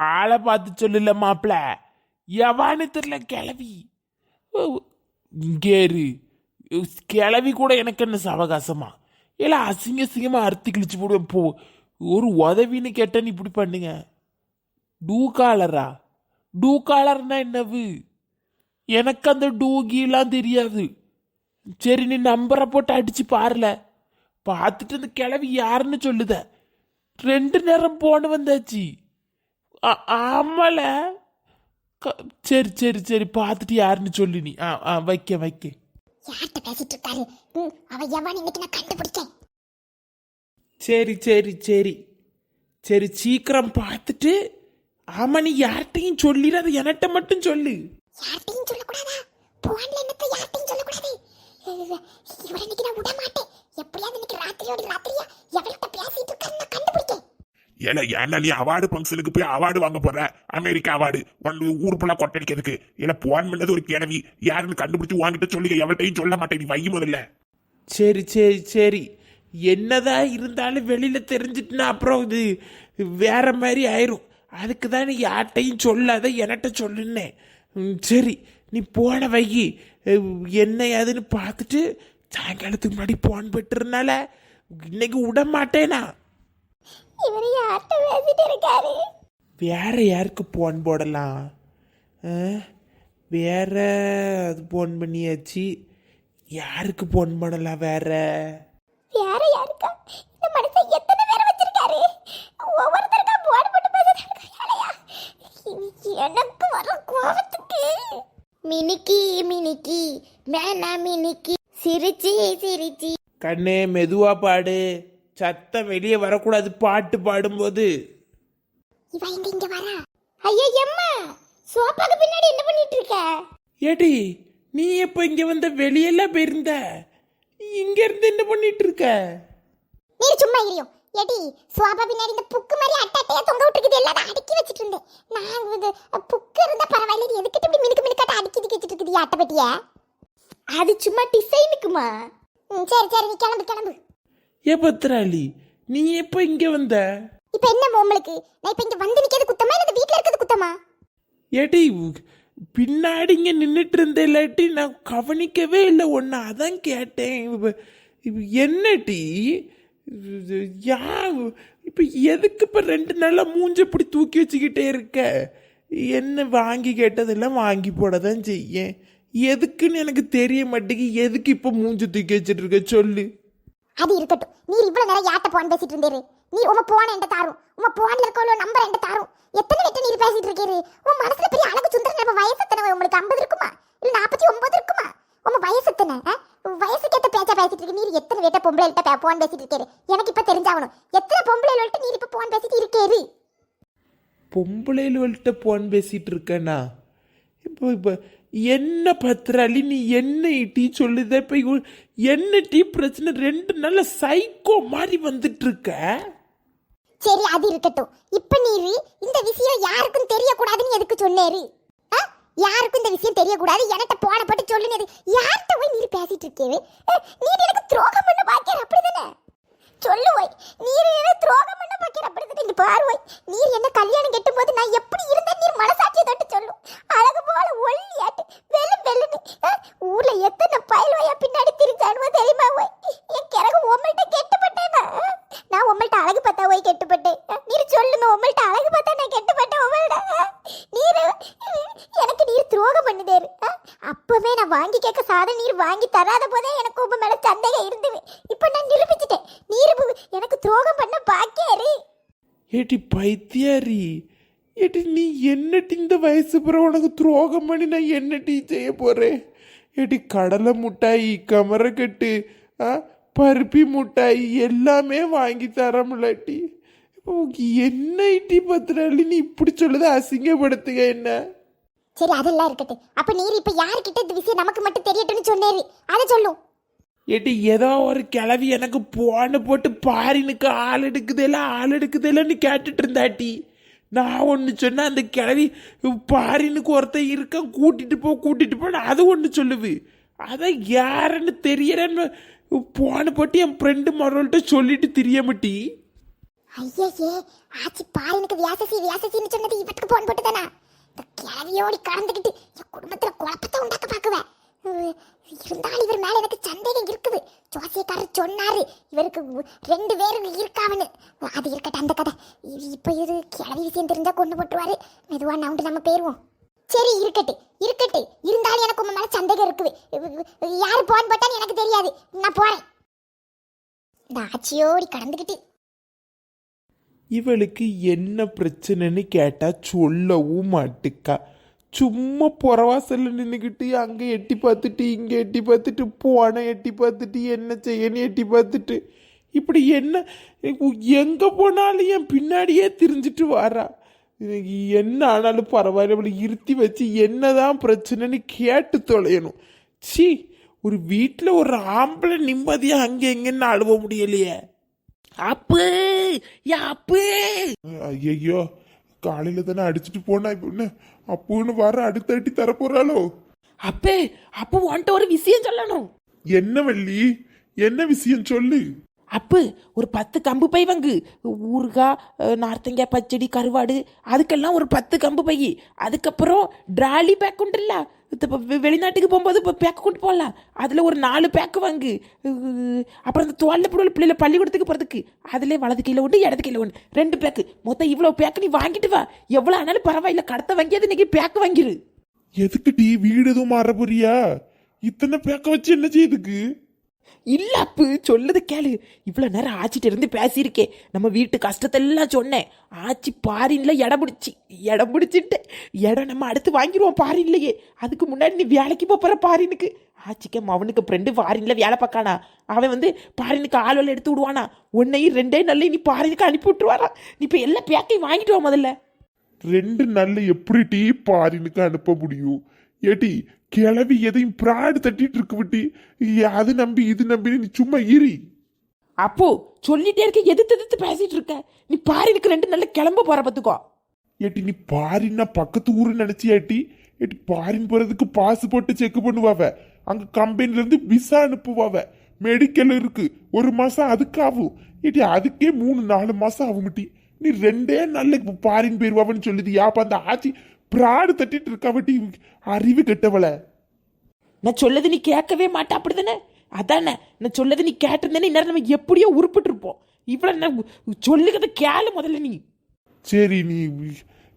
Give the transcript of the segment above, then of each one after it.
ஆளை பார்த்து சொல்லல மாப்பிள. எவான்னு தெரியல கிளவி. ஓ, கிளவி கூட எனக்கு என்ன சவகாசமா? இல்லை அசிங்க அசிங்கமாக அறுத்து கிழிச்சு போடுவேன் போ. ஒரு உதவின்னு கேட்டேன்னு இப்படி பண்ணுங்க. டூ காலரா டூ காலர்னா என்னவு? எனக்கு அந்த டூகிலாம் தெரியாது. சரி நீ நம்பரை போட்டு அடிச்சு பாருல. பார்த்துட்டு அந்த கிளவி யாருன்னு சொல்லுத. ரெண்டு நேரம் போன வந்தாச்சு. ஆமால. சரி சரி சரி பார்த்துட்டு யாருன்னு சொல்லு நீ. ஆ ஆ வைக்க வைக்க. யார்கிட்ட பேசிட்டு இருக்காரு? அவ எவன் இன்னைக்கு நான் கண்டுபிடிச்சேன்? சரி சரி சரி. சரி சீக்கிரம் பார்த்துட்டு ஆமா நீ யார்கிட்டையும் சொல்லிடாத. என்கிட்ட மட்டும் சொல்லு. யார்கிட்டையும் சொல்லக்கூடாதா? போன்ல என்னத்த யார்கிட்டையும் சொல்லக்கூடாது? இவ- இவரை இன்னைக்கு நான் விட மாட்டேன் எப்படியாவது இன்னைக்கு ராத்திரியோட ராத்திரியா எவள்கிட்ட பேசிட்டு ஏல ஏன்டா நீ அவார்டு ஃபங்க்ஷனுக்கு போய் அவார்டு வாங்க போற. அமெரிக்கா அவார்டு ஒன்று ஊருப்பெல்லாம் கொட்டடிக்கிறதுக்கு. இல்ல போன் பண்ணது ஒரு கிழவி யாருன்னு கண்டுபிடிச்சு வாங்கிட்ட சொல்லுங்க. எவள்கிட்டையும் சொல்ல மாட்டேன். நீ வை முதல்ல. சரி சரி சரி. என்னதான் இருந்தாலும் வெளியில் தெரிஞ்சிட்டுனா அப்புறம் இது வேற மாதிரி ஆயிரும். அதுக்கு தான் நீ யார்கிட்டையும் சொல்லாத என்கிட்ட சொல்லுன்னேன் சரி. நீ போன வைகி என்ன ஏதுன்னு பார்த்துட்டு சாயங்காலத்துக்கு முன்னாடி போன் பெற்றுனால இன்னைக்கு விட மாட்டேனா இவர் யார்கிட்ட பேசிட்டு இருக்காரு? வேற யாருக்கு போன் போடலாம்? ஆ? வேற அது போன் பண்ணியாச்சு. யாருக்கு போன் பண்ணலாம் வேற? வேற யாருக்கா? இந்த மனுஷன் எத்தனை பேரை வச்சிருக்காரு? ஒவ்வொருத்தருக்கா போன் போட்டு வேலையா? எனக்கு வர கோபத்துக்கு மினிக்கி மினிக்கி மேனா மினிக்கி. சிரிச்சி சிரிச்சி. கண்ணே மெதுவா பாடு. சத்தம் வெளியே வரக்கூடாது. பாட்டு பாடும்போது. இவ இங்க இங்க வரா? ஐயோ எம்மா! சோப்பாக்கு பின்னாடி என்ன பண்ணிட்டு இருக்க ஏடி நீ எப்போ இங்க வந்த? வெளியெல்லாம் போயிருந்த. இங்க இருந்து என்ன பண்ணிட்டு இருக்க நீ சும்மா இரியும் ஏடி சோபா பின்னாடி இந்த புக்கு மாதிரி அட்டட்டையா தொங்க விட்டுருக்குது. எல்லாரும் அடுக்கி வச்சிட்டு இருந்தேன். நான் இது புக்கு இருந்தா பரவாயில்ல. இது எதுக்கிட்ட இப்படி மினுக்கு மினுக்காட்ட அடுக்கி வச்சிட்டு இருக்குது அட்டை பெட்டிய? அது சும்மா டிசைனுக்குமா? சரி சரி நீ கிளம்பு கிளம்பு. ஏ பத்ராளி நீ எப்போ இங்க வந்த? இப்போ என்ன உங்களுக்கு? நான் இப்போ இங்க வந்து நிக்கிறது குத்தமா? இல்ல வீட்ல இருக்கிறது குத்தமா? ஏடி பின்னாடி இங்க நின்றுட்டு இருந்த இல்லாட்டி நான் கவனிக்கவே இல்லை. ஒன்று அதான் கேட்டேன். என்னடி? யா இப்போ எதுக்கு இப்போ ரெண்டு நாளா மூஞ்ச இப்படி தூக்கி வச்சுக்கிட்டே இருக்க? என்ன வாங்கி கேட்டதெல்லாம் வாங்கி போட தான் செய்யேன். எதுக்குன்னு எனக்கு தெரிய மாட்டேங்குது. எதுக்கு இப்போ மூஞ்ச தூக்கி வச்சுட்டு இருக்க? சொல்லு. அது இருக்கட்டும். நீர் இவ்வளவு நேரம் யார்கிட்ட போன் பேசிட்டு இருந்தேரு? நீ உன் போன என்கிட்ட தாரும். உன் போன்ல இருக்கவளோ நம்பர் என்கிட்ட தாரும். எத்தனை வெட்ட நீர் பேசிட்டு இருக்கீரு? உன் மனசுல பெரிய அழகு சுந்தரன் நம்ம வயசு எத்தனை? உங்களுக்கு ஐம்பது இருக்குமா? இல்ல நாற்பத்தி ஒன்பது இருக்குமா? உன் வயசு எத்தனை? ஆ? வயசுக்கு ஏத்த பேச்சா பேசிட்டு இருக்கு நீர் எத்தனை வெட்ட பொம்பளைகிட்ட போன் பேசிட்டு இருக்கேரு? எனக்கு இப்ப தெரிஞ்சாகணும். எத்தனை பொம்பளைகள்ட்ட நீர் இப்ப போன் பேசிட்டு இருக்கேரு? பொம்பளைகள்கிட்ட போன் பேசிட்டு இருக்கேனா? இப்போ இப்போ என்ன பத்திராளி நீ என்ன டீ சொல்லுத? இப்போ என்ன டீ பிரச்சனை? ரெண்டு நாள் சைக்கோ மாதிரி வந்துட்டு இருக்க சரி அது இருக்கட்டும். இப்ப நீரு இந்த விஷயம் யாருக்கும் தெரியக்கூடாதுன்னு எதுக்கு சொன்னேரு ஆ? யாருக்கும் இந்த விஷயம் தெரியக்கூடாது. என்கிட்ட போன போட்டு சொல்லுனது யார்கிட்ட போய் நீர் பேசிட்டு இருக்கேரு நீ எனக்கு துரோகம் பண்ண பாக்கிற அப்படிதானே? சொல்லுவோய் நீர் என்ன துரோகம் பண்ண பாக்கிற நீ பார்வை நீர் என்ன கல்யாணம் கெட்டும் போது நான் எப்படி இருந்தேன்? நீர் மனசாட்சியை தொட்டு சொல்லும் அழகு போல ஒல்லியாட்டு வெல்லு வெள்ளுன்னு ஊர்ல எத்தனை பயல்வையா பின்னாடி திரிஞ்சானுவோ தெரியுமா ஒய் என் கிறகு உங்கள்கிட்ட கெட்டுப்பட்டேனா நான். உங்கள்கிட்ட அழகு பார்த்தா ஒய் கெட்டுப்பட்டேன். நீர் சொல்லுங்க உங்கள்கிட்ட அழகு பார்த்தா நான் கெட்டுப்பட்டேன் உங்கள்கிட்ட நீர் எனக்கு நீர் துரோகம் பண்ணுதேரு. அப்பவே நான் வாங்கி கேட்க சாதம் நீர் வாங்கி தராத போதே எனக்கு உங்க மேல சந்தேகம் இருந்தது இப்போ நான் நிரூபிச்சிட்டேன் நீர் பு- எனக்கு துரோகம் பண்ண பாக்கியாரு ஏட்டி பைத்தியாரி ஏட்டி நீ என்னட்டி இந்த வயசு பிறகு உனக்கு துரோகம் பண்ணி நான் என்ன டீ செய்ய போறேன்? ஏட்டி கடலை முட்டாய் கமரக்கட்டு ஆ பருப்பி முட்டாய் எல்லாமே வாங்கி தரமுலாட்டி இப்போ என்ன டீ பத்திராளி நீ இப்படி சொல்லுத அசிங்கப்படுத்துக என்ன? சரி அதெல்லாம் இருக்கட்டும். அப்ப நீர் இப்ப யாருக்கிட்ட இந்த விஷயம் நமக்கு மட்டும் தெரியட்டும்னு சொன்னேரு அதை சொல்லும் ஏட்டி ஏதோ ஒரு கிளவி எனக்கு போன போட்டு பாரினுக்கு ஆள் எடுக்குதேல ஆள் எடுக்குதேலன்னு கேட்டுட்டு இருந்தாட்டி நான் ஒன்று சொன்னால் அந்த கிளவி பாரினுக்கு ஒருத்தன் இருக்கான் கூட்டிட்டு போ கூட்டிட்டு போன்னு அது ஒன்று சொல்லுது. அதான் யாருன்னு தெரியலன்னு போன போட்டு என் ஃப்ரெண்டு மரவள்கிட்ட சொல்லிட்டு தெரிய மாட்டி ஐயே ஆச்சு பாரினுக்கு வியாசசி வியாசசின்னு சொன்னது இவத்துக்கு போன் போட்டு தானா இந்த கிளவியோடி கலந்துக்கிட்டு என் குடும்பத்தில் குழப்பத்தை உண்டாக்க பார்க்குவேன். இருந்தாலும் இவர் மேல எனக்கு சந்தேகம் இருக்குது. ஜோசியக்காரர் சொன்னாரு இவருக்கு ரெண்டு பேரும் இருக்காவன்னு. அது இருக்கட்டும் அந்த கதை. இப்போ இது கிளவி விஷயம் தெரிஞ்சா கொண்டு போட்டுருவாரு. மெதுவா நவுண்டு நம்ம போயிருவோம். சரி இருக்கட்டு இருக்கட்டு. இருந்தாலும் எனக்கு உங்க மேல சந்தேகம் இருக்குது. யாரு போன் போட்டான்னு எனக்கு தெரியாது. நான் போறேன். இந்த ஆச்சியோடி கடந்துக்கிட்டு இவளுக்கு என்ன பிரச்சனைன்னு கேட்டா சொல்லவும் மாட்டுக்கா. சும்மா புறவாசல்ல நின்றுக்கிட்டு அங்கே எட்டி பார்த்துட்டு இங்கே எட்டி பார்த்துட்டு போனேன் எட்டி பார்த்துட்டு என்ன செய்யணும் எட்டி பார்த்துட்டு. இப்படி என்ன எங்கே போனாலும் என் பின்னாடியே திரிஞ்சிட்டு வாரா. எனக்கு என்ன ஆனாலும் பரவாயில்ல இவளை இருத்தி வச்சு என்னதான் பிரச்சனைன்னு கேட்டு தொலையணும். சி ஒரு வீட்டில் ஒரு ஆம்பளை நிம்மதியாக அங்கே எங்கன்னு அழுவ முடியலையே. அப்பு யா அப்பு. ஐயோ காலையில் தானே அடிச்சுட்டு போனா இப்போ என்ன? அப்புன்னு வர அடுத்த அடி தர போறாளோ அப்பே அப்போ உன்ட்ட ஒரு விஷயம் சொல்லணும். என்ன வள்ளி? என்ன விஷயம் சொல்லு? அப்பு ஒரு பத்து கம்பு பை வாங்கு. ஊறுகாய் நார்த்தங்காய் பச்சடி கருவாடு அதுக்கெல்லாம் ஒரு பத்து கம்பு பை. அதுக்கப்புறம் ட்ராலி பேக் உண்டுல்ல இது வெளிநாட்டுக்கு போகும்போது இப்போ பேக் கொண்டு போகலாம் அதில் ஒரு நாலு பேக்கு வாங்கு. அப்புறம் அந்த தோல்ல பிள்ளை பிள்ளைல பள்ளிக்கூடத்துக்கு போகிறதுக்கு அதிலே வலது கையில் ஒன்று இடது கையில் ஒன்று ரெண்டு பேக்கு மொத்தம் இவ்வளோ பேக்கு நீ வாங்கிட்டு வா. எவ்வளோ ஆனாலும் பரவாயில்ல கடத்த வாங்கியது இன்னைக்கு பேக்கு வாங்கிரு. எதுக்கு டீ வீடு எதுவும் மாற போறியா? இத்தனை பேக்க வச்சு என்ன செய்யுதுக்கு இல்லை அப்பு சொல்லுது கேளு. இவ்வளோ நேரம் ஆச்சிட்டு இருந்து பேசியிருக்கேன் நம்ம வீட்டு கஷ்டத்தெல்லாம் சொன்னேன். ஆச்சி பாரின்ல இடம் பிடிச்சி. இடம் பிடிச்சிட்டேன் இடம் நம்ம அடுத்து வாங்கிடுவோம் பாரின்லையே. அதுக்கு முன்னாடி நீ வேலைக்கு போகிற பாரினுக்கு. ஆச்சிக்கு அவனுக்கு ஃப்ரெண்டு பாரின்ல வேலை பார்க்கானா? அவன் வந்து பாரினுக்கு ஆளுவல் எடுத்து விடுவானா? ஒன்னையும் ரெண்டே நாள்ல நீ பாரினுக்கு அனுப்பி விட்டுருவாரா நீ இப்போ எல்லா பேக்கையும் வாங்கிட்டு வா முதல்ல. ரெண்டு நல்ல எப்படி டீ பாரினுக்கு அனுப்ப முடியும்? ஏடி கிளவி எதையும் பிராடு தட்டிட்டு இருக்கு விட்டி அது நம்பி இது நம்பி நீ சும்மா இரி. அப்போ சொல்லிட்டே இருக்க எதிர்த்து எதிர்த்து பேசிட்டு இருக்க. நீ பாரினுக்கு ரெண்டு நாள்ல கிளம்ப போற பார்த்துக்கோ. ஏட்டி நீ பாரின்னா பக்கத்து ஊரு நினைச்சியாட்டி ஏட்டி? பாரின் போறதுக்கு பாஸ்போர்ட் செக் பண்ணுவாவ. அங்க கம்பெனில இருந்து விசா அனுப்புவாவ. மெடிக்கல் இருக்கு ஒரு மாசம் அதுக்கு ஆகும் ஏட்டி அதுக்கே மூணு நாலு மாசம் ஆகும் நீ ரெண்டே இப்ப பாரின் போயிருவாவன்னு சொல்லுது. யாப்ப அந்த ஆச்சி பிராடு தட்டிட்டு இருக்காவட்டி அறிவு கெட்டவள. நான் சொல்லது நீ கேட்கவே மாட்டா அப்படிதானே? அதானே? நான் சொல்லது நீ கேட்டிருந்தேனே இந்நேரம் நம்ம எப்படியோ உருப்பிட்டு இருப்போம் இவ்வளவு நான் சொல்லுகிறத கேளு முதல்ல நீ. சரி நீ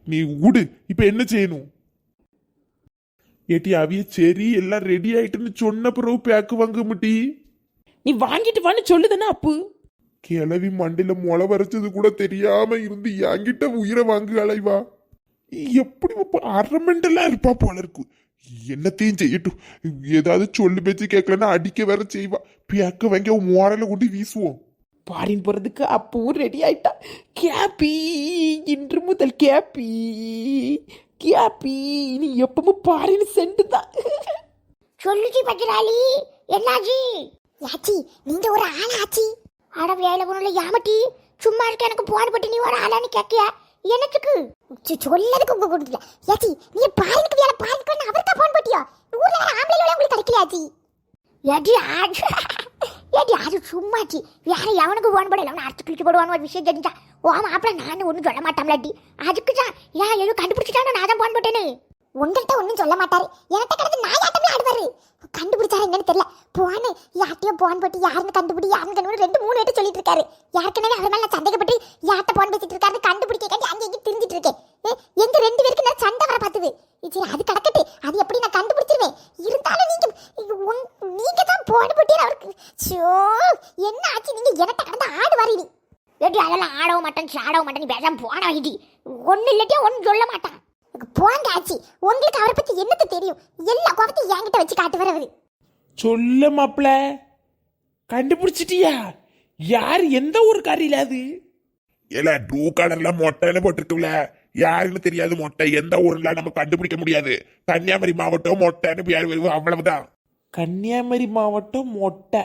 நீ விடு இப்ப என்ன செய்யணும்? ஏட்டி அவிய சரி எல்லாம் ரெடி ஆயிட்டுன்னு சொன்ன பிறகு பேக்கு வாங்க முட்டி. நீ வாங்கிட்டு வான்னு சொல்லுதானே அப்பு. கிளவி மண்டையில முளை வரைச்சது கூட தெரியாம இருந்து என்கிட்ட உயிரை வாங்கு அலைவா எப்படி அரமெண்டெல்லாம் இருப்பா போல இருக்கு. என்னத்தையும் செய்யட்டும். ஏதாவது சொல்லு பேச்சு கேட்கலன்னா அடிக்க வேற செய்வா. பேக்க வாங்கி மோரல கொண்டு வீசுவோம். பாரின் போறதுக்கு அப்பவும் ரெடி ஆயிட்டா. கேப்பி இன்று முதல் கேப்பி. கேப்பி நீ எப்பவும் பாரின் சென்று தான் சொல்லுச்சி பத்திராளி என்னாச்சு? யாச்சி நீங்க ஒரு ஆள் ஆச்சி அட வேலை பொண்ணுல யாமட்டி சும்மா இருக்க எனக்கு போன் போட்டு நீ ஒரு ஆளான்னு கேட்கியா? என்னத்துக்கு? சொல்லதுக்கு உங்க கொடுக்கல நீ பாருங்க வேலை பாருங்க அவருக்கா போன் போட்டியா? ஊர்ல வேற ஆம்பளை உங்களுக்கு ஏடி ஏடி அது சும்மாச்சி வேற எவனுக்கு போன் போடல அவனை அறுத்து கிழிச்சு போடுவான்னு ஒரு விஷயம் தெரிஞ்சா ஓ மாப்பிள்ள நான் ஒன்றும் சொல்ல மாட்டாம்லாட்டி அதுக்கு தான் ஏன் எதுவும் கண்டுபிடிச்சிட்டானோ நான் தான் போன் போட்டேன்னு. உங்கள்கிட்ட ஒன்றும் சொல்ல மாட்டாரு. என்கிட்ட கிடந்து நான் ஆடுவாரு? கண்டுபிடிச்சாரா என்னன்னு தெரியல. போன்னு யார்ட்டையும் போன் போட்டு யாருன்னு கண்டுபிடி யாருன்னு கண்டுபிடி ரெண்டு மூணு வாட்டி சொல்லிட்டு இருக்காரு ஏற்கனவே அவர் மேலே சந்தேகப்பட்டு யார்கிட்ட போன் பேசிட்டு இருக்காரு கண்டுபிடிக்காண்டி அங்கே இங்கே திரிஞ்சிட்டு இருக்கேன் ஏ, எங்க ரெண்டு பேருக்கு நான் சண்டை வர பார்த்தது சரி அது கிடக்கட்டு. அது எப்படி நான் கண்டுபிடிச்சிருவேன்? இருந்தாலும் நீங்க நீங்க தான் போன் போட்டியே அவருக்கு ஷோ என்ன ஆச்சு? நீங்க எனக்கு கடந்த ஆடு வரீங்க? ஏடி அதெல்லாம் ஆடவும் மாட்டேன் சாடவும் மாட்டேன். பேசாம போன வைடி ஒன்னு இல்லாட்டியா ஒன்னு சொல்ல மாட்டான் போங்க ஆச்சி. உங்களுக்கு அவரை பத்தி என்னது தெரியும்? எல்லா கோபத்தையும் என்கிட்ட வச்சு காட்டு வரவர் சொல்ல மாப்ள கண்டுபிடிச்சிட்டியா? யார் எந்த ஒரு காரியில அது? இல்ல ப்ளூ கலர்ல மொட்டைன்னு போட்டிருக்குல்ல யாருன்னு தெரியாது மொட்டை. எந்த ஊர்ல நம்ம கண்டுபிடிக்க முடியாது. கன்னியாகுமரி மாவட்டம் மொட்டைன்னு பேர் வருது. அவ்வளவுதான். கன்னியாகுமரி மாவட்டம் மொட்டை.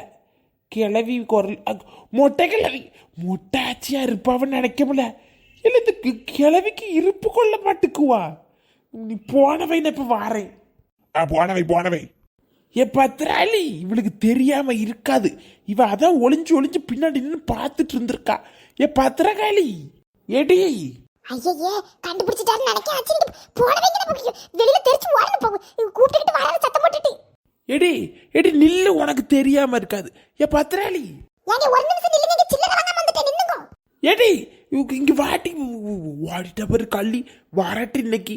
கிளவி குரல். அ, மொட்டை கிளவி மொட்டை ஆச்சியா இருப்பாவன்னு நினைக்க முடியல. இல்லை கிளவிக்கு இருப்பு கொள்ள மாட்டுக்குவா? நீ போனவை நான் இப்ப வாரேன் ஆ, போனவை போனவை. ஏ பத்திராளி இவளுக்கு தெரியாம இருக்காது. இவ அதான் ஒளிஞ்சு ஒளிஞ்சு பின்னாடி நின்று பார்த்துட்டு இருந்திருக்கா. ஏ பத்திரகாளி எடி ஐயையே கண்டுபிடிச்சிட்டாருன்னு நினைக்க அச்சிட்டு போன வைக்கிற வெளியில தெரிச்சு ஓடணும் போகும். கூப்பிட்டுக்கிட்டு வர சத்தம் போட்டுட்டு. எடி எடி நில்லு உனக்கு தெரியாம இருக்காது. ஏ பத்திராளி ஏங்க ஒரு நிமிஷம் நில்லுங்க சில்லறை வாங்காம வந்துட்டேன் நின்னுங்க எடி இவங்க இங்க வாட்டி வாடிட்ட பாரு கள்ளி. வரட்டு இன்னைக்கு.